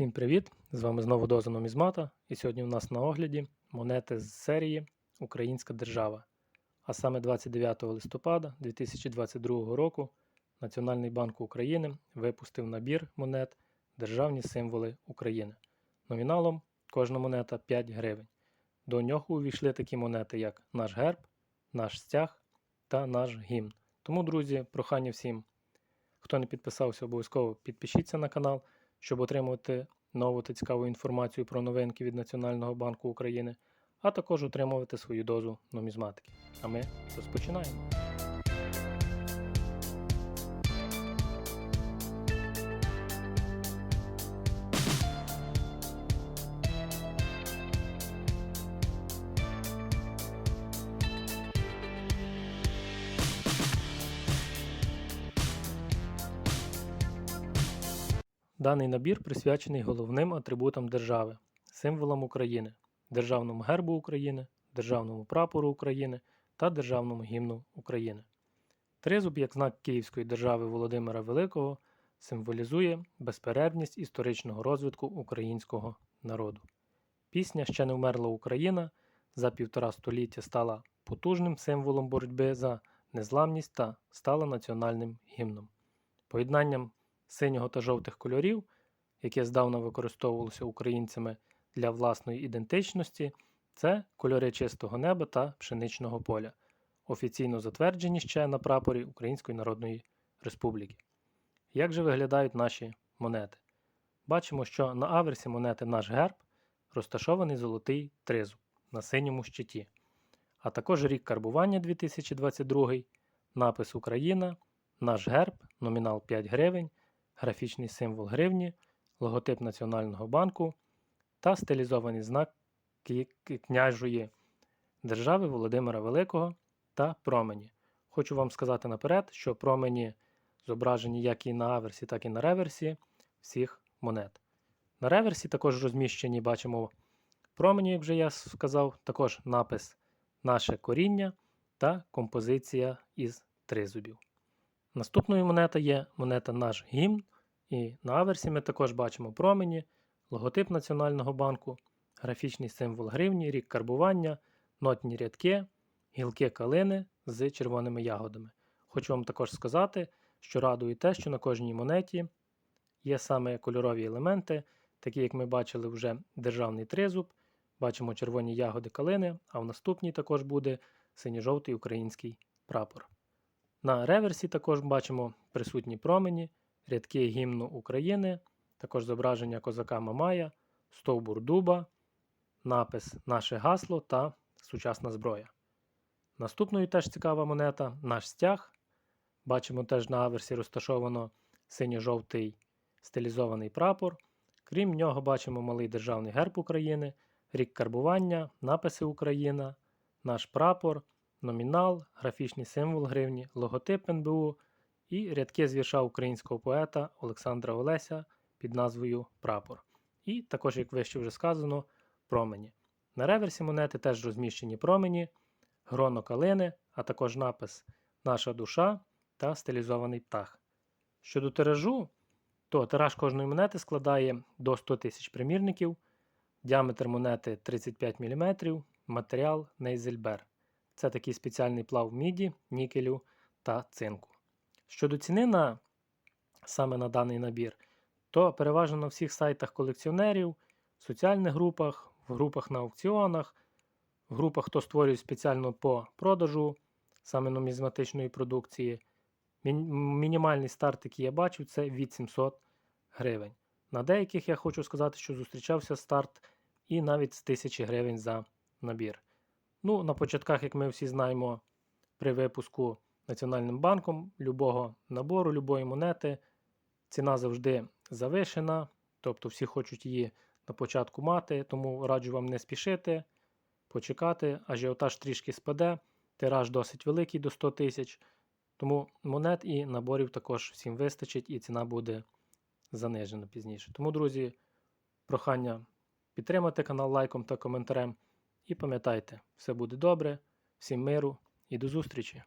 Всім привіт! З вами знову Доза Нумізмата, і сьогодні у нас на огляді монети з серії Українська держава. А саме 29 листопада 2022 року Національний банк України випустив набір монет Державні символи України. Номіналом кожна монета 5 гривень. До нього увійшли такі монети, як наш герб, наш стяг та наш гімн. Тому, друзі, прохання всім, хто не підписався, обов'язково підпишіться на канал щоб отримувати нову та цікаву інформацію про новинки від Національного банку України, а також отримувати свою дозу нумізматики. А ми розпочинаємо. Даний набір присвячений головним атрибутам держави, символам України, державному гербу України, державному прапору України та державному гімну України. Тризуб, як знак Київської держави Володимира Великого, символізує безперервність історичного розвитку українського народу. Пісня Ще не вмерла Україна за півтора століття стала потужним символом боротьби за незламність та стала національним гімном. Поєднанням синього та жовтих кольорів, яке здавна використовувалося українцями для власної ідентичності, це кольори чистого неба та пшеничного поля, офіційно затверджені ще на прапорі Української Народної Республіки. Як же виглядають наші монети? Бачимо, що на аверсі монети наш герб розташований золотий тризуб на синьому щиті, а також рік карбування 2022, напис Україна, наш герб, номінал 5 гривень, графічний символ гривні, логотип Національного банку та стилізований знак княжої держави Володимира Великого та промені. Хочу вам сказати наперед, що промені зображені як і на аверсі, так і на реверсі всіх монет. На реверсі також розміщені, бачимо промені, як вже я сказав, також напис Наше коріння та композиція із тризубів. Наступною монета є монета наш гімн, і на аверсі ми також бачимо промені, логотип Національного банку, графічний символ гривні, рік карбування, нотні рядки, гілки калини з червоними ягодами. Хочу вам також сказати, що радує те, що на кожній монеті є саме кольорові елементи, такі як ми бачили вже державний тризуб, бачимо червоні ягоди калини, а в наступній також буде синьо-жовтий український прапор. На реверсі також бачимо присутні промені, рядки гімну України, також зображення козака Мамая, стовбур дуба, напис Наше гасло та сучасна зброя. Наступною теж цікава монета наш стяг. Бачимо теж на аверсі розташовано синьо-жовтий стилізований прапор. Крім нього, бачимо малий державний герб України, рік карбування, написи Україна, наш прапор номінал, графічний символ гривні, логотип НБУ і рядки з вірша українського поета Олександра Олеся під назвою Прапор. І також, як вище вже сказано, промені. На реверсі монети теж розміщені промені, гроно калини, а також напис Наша душа та стилізований птах. Щодо тиражу, то тираж кожної монети складає до 100 тисяч примірників, діаметр монети 35 мм, матеріал Нейзельбер. Це такий спеціальний плав міді, нікелю та цинку. Щодо ціни на саме на даний набір, то переважно на всіх сайтах колекціонерів, в соціальних групах, в групах на аукціонах, в групах, хто створює спеціально по продажу саме нумізматичної продукції. Мінімальний старт, який я бачив, це від 700 гривень. На деяких я хочу сказати, що зустрічався старт і навіть з 1000 гривень за набір. Ну, на початках, як ми всі знаємо, при випуску Національним банком любого набору, любої монети, ціна завжди завишена, тобто всі хочуть її на початку мати, тому раджу вам не спішити, почекати, ажіотаж трішки спаде, тираж досить великий до 100 тисяч. Тому монет і наборів також всім вистачить, і ціна буде занижена пізніше. Тому, друзі, прохання підтримати канал лайком та коментарем. І пам'ятайте, все буде добре, всім миру і до зустрічі!